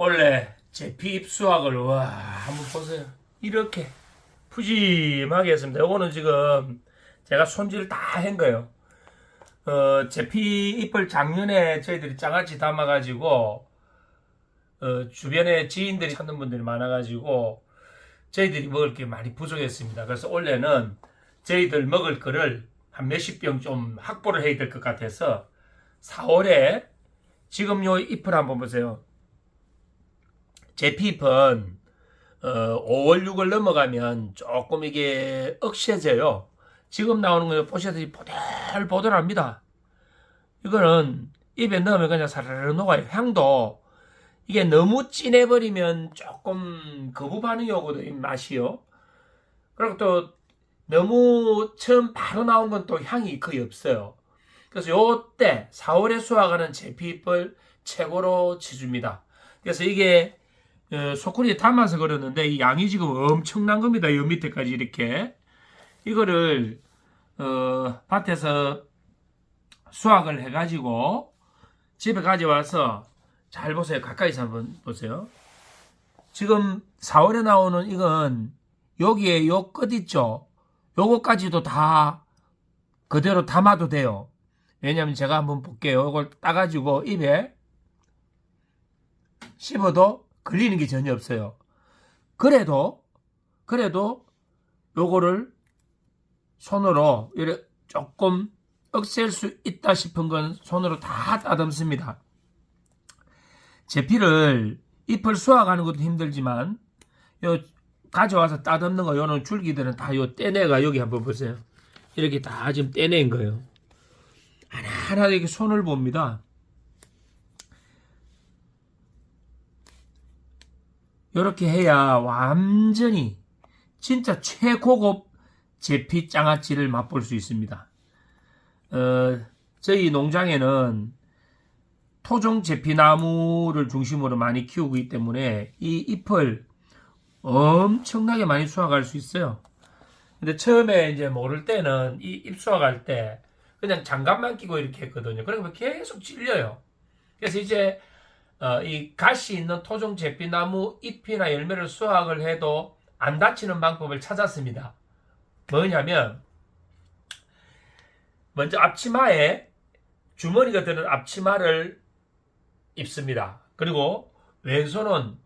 원래 제피 입수학을 와 한번 보세요. 이렇게 푸짐하게 했습니다. 요거는 지금 제가 손질 다 한 거예요. 어, 제피 잎을 작년에 저희들이 장아찌 담아가지고 어, 주변에 지인들이 찾는 분들이 많아가지고 저희들이 먹을 게 많이 부족했습니다. 그래서 올해는 저희들 먹을 거를 한 몇십 병 좀 확보를 해야 될 것 같아서 4월에 지금 요 잎을 한번 보세요. 제피잎은 어, 5월 6월 넘어가면 조금 이게 억세져요. 지금 나오는 거 보시다시피 보들보들합니다. 이거는 입에 넣으면 그냥 사르르 녹아요. 향도 이게 너무 진해버리면 조금 거부 반응이 오거든요. 이 맛이요. 그리고 또 너무 처음 바로 나온 건 또 향이 거의 없어요. 그래서 요때 4월에 수확하는 제피잎을 최고로 치줍니다. 그래서 이게 어, 소쿠리에 담아서 그러는데 이 양이 지금 엄청난 겁니다. 요 밑에까지 이렇게 이거를 어, 밭에서 수확을 해가지고 집에 가져와서 잘 보세요. 가까이서 한번 보세요. 지금 4월에 나오는 이건 여기에 요 끝 있죠. 요거까지도 다 그대로 담아도 돼요. 왜냐면 제가 한번 볼게요. 이걸 따가지고 입에 씹어도 걸리는 게 전혀 없어요. 그래도, 그래도 요거를 손으로 이렇게 조금 억셀 수 있다 싶은 건 손으로 다 따듬습니다. 제피를 잎을 수확하는 것도 힘들지만 요 가져와서 따듬는 거 요는 줄기들은 다 요 떼내가 여기 한번 보세요. 이렇게 다 지금 떼낸 거예요. 하나하나 이렇게 손을 봅니다. 이렇게 해야 완전히 진짜 최고급 제피 장아찌를 맛볼 수 있습니다. 어, 저희 농장에는 토종 제피나무를 중심으로 많이 키우고 있기 때문에 이 잎을 엄청나게 많이 수확할 수 있어요. 근데 처음에 이제 모를 때는 이 잎 수확할 때 그냥 장갑만 끼고 이렇게 했거든요. 그러면 계속 찔려요. 그래서 이제 어, 이 가시 있는 토종 제피나무 잎이나 열매를 수확을 해도 안 다치는 방법을 찾았습니다. 뭐냐면 먼저 앞치마에 주머니가 드는 앞치마를 입습니다. 그리고 왼손은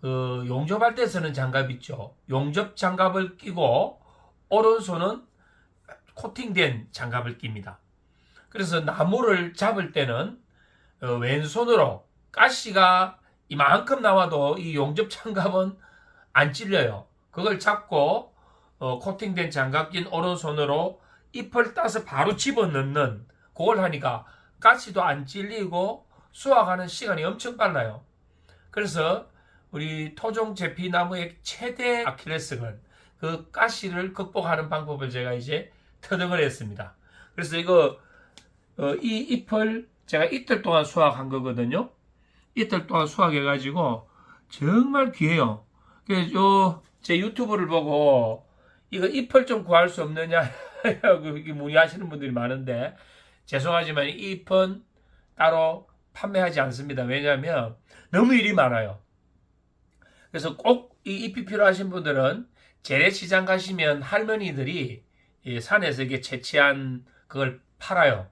그 용접할 때 쓰는 장갑 있죠. 용접 장갑을 끼고 오른손은 코팅된 장갑을 낍니다. 그래서 나무를 잡을 때는 어, 왼손으로 가시가 이만큼 나와도 이 용접 장갑은 안 찔려요. 그걸 잡고 어, 코팅된 장갑 낀 오른손으로 잎을 따서 바로 집어넣는 그걸 하니까 가시도 안 찔리고 수확하는 시간이 엄청 빨라요. 그래서 우리 토종 제피나무의 최대 아킬레스건 그 가시를 극복하는 방법을 제가 이제 터득을 했습니다. 그래서 이거 어, 이 잎을 제가 이틀 동안 수확한 거거든요. 이틀 동안 수확해가지고 정말 귀해요. 그래서 제 유튜브를 보고 이거 잎을 좀 구할 수 없느냐 문의하시는 분들이 많은데 죄송하지만 이 잎은 따로 판매하지 않습니다. 왜냐하면 너무 일이 많아요. 그래서 꼭 이 잎이 필요하신 분들은 재래시장 가시면 할머니들이 이 산에서 이게 채취한 그걸 팔아요.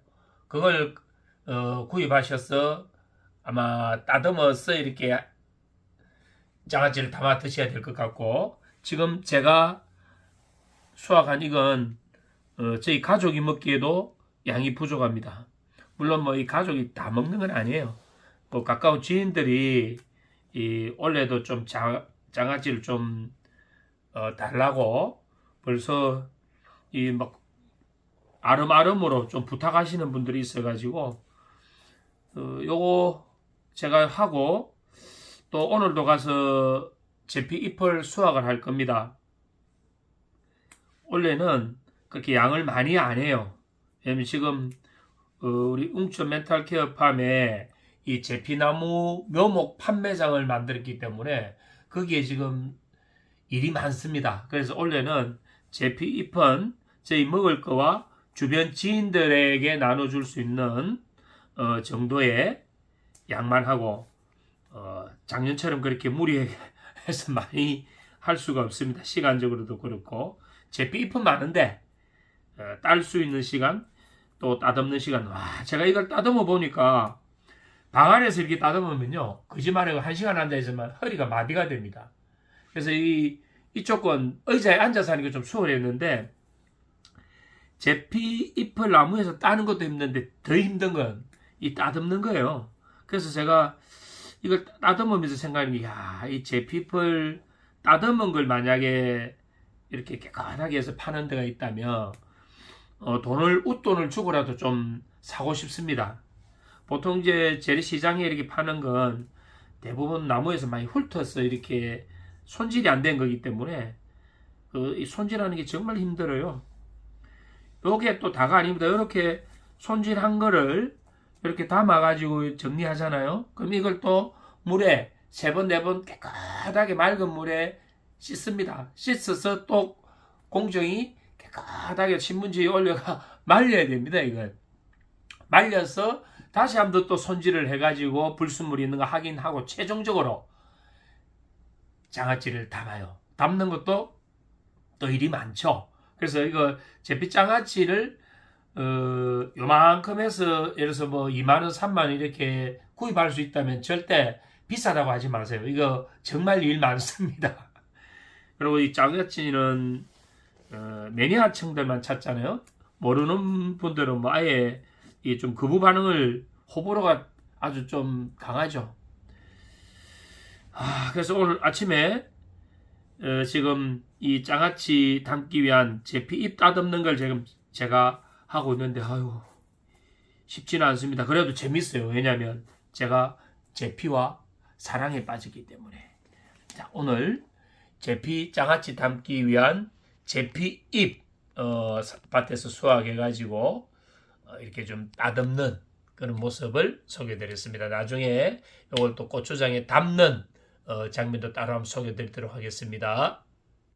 그걸 어, 구입하셔서 아마 따듬어서 이렇게 장아찌를 담아 드셔야 될 것 같고 지금 제가 수확한 이건 어, 저희 가족이 먹기에도 양이 부족합니다. 물론 뭐 이 가족이 다 먹는 건 아니에요. 뭐 가까운 지인들이 이 올해도 좀 장, 장아찌를 좀 어, 달라고 벌써 이 막 아름아름으로 좀 부탁하시는 분들이 있어가지고 어, 요거 제가 하고 또 오늘도 가서 제피 잎을 수확을 할 겁니다. 원래는 그렇게 양을 많이 안 해요. 왜냐면 지금 어, 우리 웅천 멘탈 케어 팜에 이 제피나무 묘목 판매장을 만들었기 때문에 거기에 지금 일이 많습니다. 그래서 원래는 제피 잎은 저희 먹을 거와 주변 지인들에게 나눠줄 수 있는 어, 정도의 양만 하고 어, 작년처럼 그렇게 무리해서 많이 할 수가 없습니다. 시간적으로도 그렇고 제피 잎은 많은데 어, 딸수 있는 시간 또 따듬는 시간 와 제가 이걸 따듬어 보니까 방 안에서 이렇게 따듬으면요 거짓말하고 한 시간 앉아 있으면 허리가 마비가 됩니다. 그래서 이 이쪽 건 의자에 앉아서 하는 게 좀 수월했는데 제피 잎을 나무에서 따는 것도 힘든데 더 힘든 건 이 따듬는 거예요. 그래서 제가 이걸 따듬으면서 생각하는 게, 야, 이 제피잎을 따듬은 걸 만약에 이렇게 깨끗하게 해서 파는 데가 있다면, 어, 돈을, 웃돈을 주고라도 좀 사고 싶습니다. 보통 이제 재래시장에 이렇게 파는 건 대부분 나무에서 많이 훑어서 이렇게 손질이 안 된 거기 때문에, 그, 이 손질하는 게 정말 힘들어요. 요게 또 다가 아닙니다. 이렇게 손질한 거를 이렇게 담아가지고 정리하잖아요. 그럼 이걸 또 물에 세 번, 네 번 깨끗하게 맑은 물에 씻습니다. 씻어서 또 공정이 깨끗하게 신문지에 올려가 말려야 됩니다. 이걸 말려서 다시 한 번 또 손질을 해가지고 불순물이 있는 거 확인하고 최종적으로 장아찌를 담아요. 담는 것도 또 일이 많죠. 그래서 이거 제피 장아찌를 어, 요만큼 해서 예를 들어서 뭐 2만원, 3만원 이렇게 구입할 수 있다면 절대 비싸다고 하지 마세요. 이거 정말 일 많습니다. 그리고 이 장아찌는 어, 매니아층들만 찾잖아요. 모르는 분들은 뭐 아예 이 좀 거부 반응을 호불호가 아주 좀 강하죠. 아, 그래서 오늘 아침에 어, 지금 이 장아찌 담기 위한 제피 잎 따듬는 걸 지금 제가 하고 있는데 아유 쉽지는 않습니다. 그래도 재밌어요. 왜냐하면 제가 제피와 사랑에 빠지기 때문에. 자 오늘 제피 장아찌 담기 위한 제피 잎 어, 밭에서 수확해가지고 어, 이렇게 좀 따듬는 그런 모습을 소개드렸습니다. 나중에 이걸 또 고추장에 담는 어, 장면도 따로 한번 소개드리도록 하겠습니다.